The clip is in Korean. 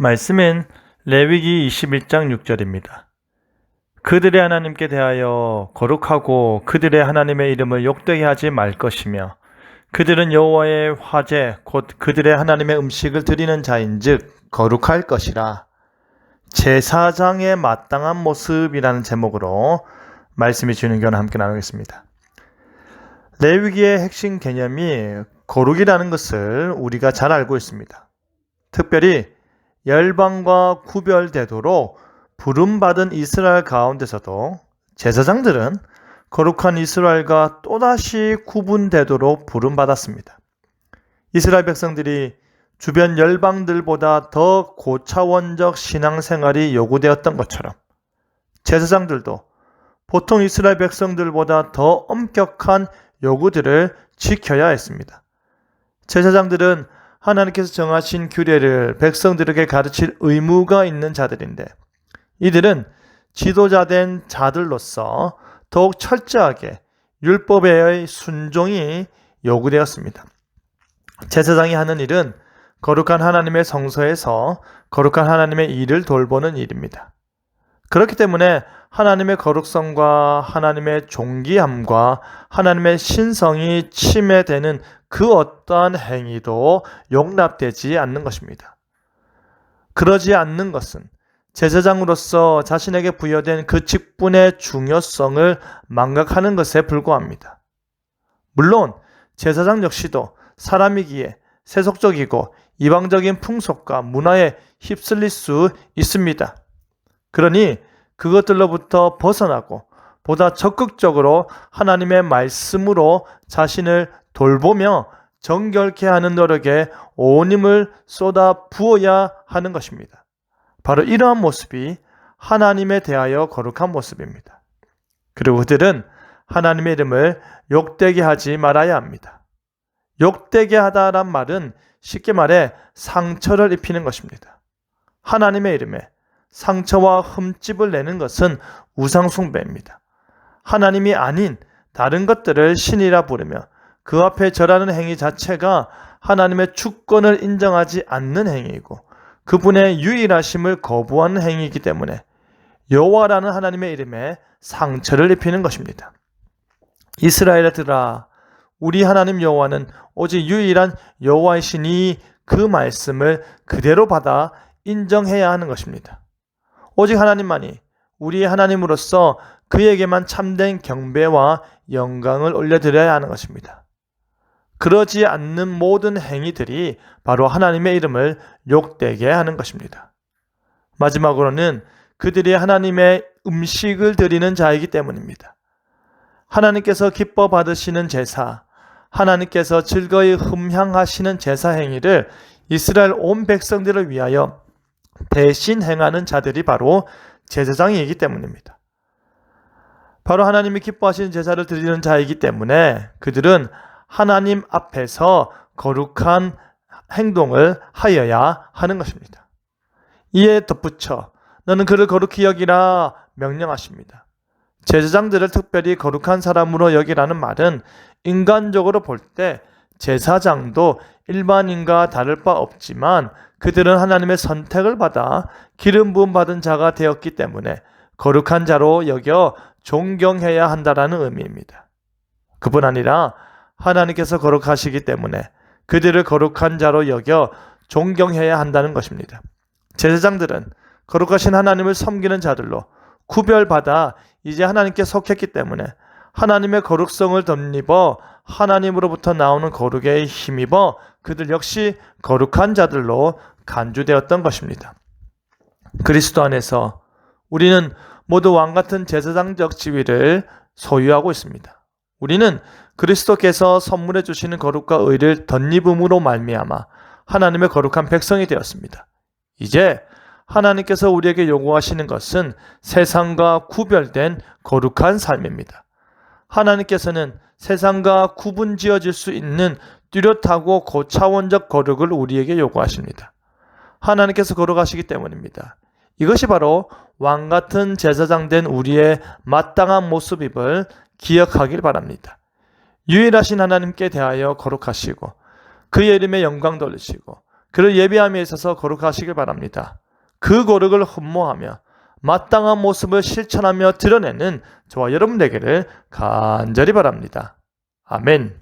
말씀은 레위기 21장 6절입니다. 그들의 하나님께 대하여 거룩하고 그들의 하나님의 이름을 욕되게 하지 말 것이며 그들은 여호와의 화제 곧 그들의 하나님의 음식을 드리는 자인즉 거룩할 것이라. 제사장의 마땅한 모습이라는 제목으로 말씀이 주는 견 함께 나누겠습니다. 레위기의 핵심 개념이 거룩이라는 것을 우리가 잘 알고 있습니다. 특별히 열방과 구별되도록 부름받은 이스라엘 가운데서도 제사장들은 거룩한 이스라엘과 또다시 구분되도록 부름받았습니다. 이스라엘 백성들이 주변 열방들보다 더 고차원적 신앙생활이 요구되었던 것처럼 제사장들도 보통 이스라엘 백성들보다 더 엄격한 요구들을 지켜야 했습니다. 제사장들은 하나님께서 정하신 규례를 백성들에게 가르칠 의무가 있는 자들인데 이들은 지도자된 자들로서 더욱 철저하게 율법의 순종이 요구되었습니다. 제사장이 하는 일은 거룩한 하나님의 성소에서 거룩한 하나님의 일을 돌보는 일입니다. 그렇기 때문에 하나님의 거룩성과 하나님의 존귀함과 하나님의 신성이 침해되는 그 어떠한 행위도 용납되지 않는 것입니다. 그러지 않는 것은 제사장으로서 자신에게 부여된 그 직분의 중요성을 망각하는 것에 불과합니다. 물론 제사장 역시도 사람이기에 세속적이고 이방적인 풍속과 문화에 휩쓸릴 수 있습니다. 그러니 그것들로부터 벗어나고 보다 적극적으로 하나님의 말씀으로 자신을 돌보며 정결케 하는 노력에 온 힘을 쏟아 부어야 하는 것입니다. 바로 이러한 모습이 하나님에 대하여 거룩한 모습입니다. 그리고 그들은 하나님의 이름을 욕되게 하지 말아야 합니다. 욕되게 하다란 말은 쉽게 말해 상처를 입히는 것입니다. 하나님의 이름에 상처와 흠집을 내는 것은 우상숭배입니다. 하나님이 아닌 다른 것들을 신이라 부르며 그 앞에 절하는 행위 자체가 하나님의 주권을 인정하지 않는 행위이고 그분의 유일하심을 거부하는 행위이기 때문에 여호와라는 하나님의 이름에 상처를 입히는 것입니다. 이스라엘들아 우리 하나님 여호와는 오직 유일한 여호와이시니 그 말씀을 그대로 받아 인정해야 하는 것입니다. 오직 하나님만이 우리의 하나님으로서 그에게만 참된 경배와 영광을 올려드려야 하는 것입니다. 그러지 않는 모든 행위들이 바로 하나님의 이름을 욕되게 하는 것입니다. 마지막으로는 그들이 하나님의 음식을 드리는 자이기 때문입니다. 하나님께서 기뻐 받으시는 제사, 하나님께서 즐거이 흠향하시는 제사 행위를 이스라엘 온 백성들을 위하여 대신 행하는 자들이 바로 제사장이기 때문입니다. 바로 하나님이 기뻐하시는 제사를 드리는 자이기 때문에 그들은 하나님 앞에서 거룩한 행동을 하여야 하는 것입니다. 이에 덧붙여 너는 그를 거룩히 여기라 명령하십니다. 제사장들을 특별히 거룩한 사람으로 여기라는 말은 인간적으로 볼 때 제사장도 일반인과 다를 바 없지만 그들은 하나님의 선택을 받아 기름 부음 받은 자가 되었기 때문에 거룩한 자로 여겨 존경해야 한다라는 의미입니다. 그뿐 아니라 하나님께서 거룩하시기 때문에 그들을 거룩한 자로 여겨 존경해야 한다는 것입니다. 제사장들은 거룩하신 하나님을 섬기는 자들로 구별받아 이제 하나님께 속했기 때문에 하나님의 거룩성을 덧입어 하나님으로부터 나오는 거룩에 힘입어 그들 역시 거룩한 자들로 간주되었던 것입니다. 그리스도 안에서 우리는 모두 왕 같은 제사장적 지위를 소유하고 있습니다. 우리는 그리스도께서 선물해 주시는 거룩과 의를 덧입음으로 말미암아 하나님의 거룩한 백성이 되었습니다. 이제 하나님께서 우리에게 요구하시는 것은 세상과 구별된 거룩한 삶입니다. 하나님께서는 세상과 구분 지어질 수 있는 뚜렷하고 고차원적 거룩을 우리에게 요구하십니다. 하나님께서 거룩하시기 때문입니다. 이것이 바로 왕 같은 제사장 된 우리의 마땅한 모습임을 기억하길 바랍니다. 유일하신 하나님께 대하여 거룩하시고 그의 이름에 영광 돌리시고 그를 예배함에 있어서 거룩하시길 바랍니다. 그 거룩을 흠모하며 마땅한 모습을 실천하며 드러내는 저와 여러분 되기를 간절히 바랍니다. 아멘.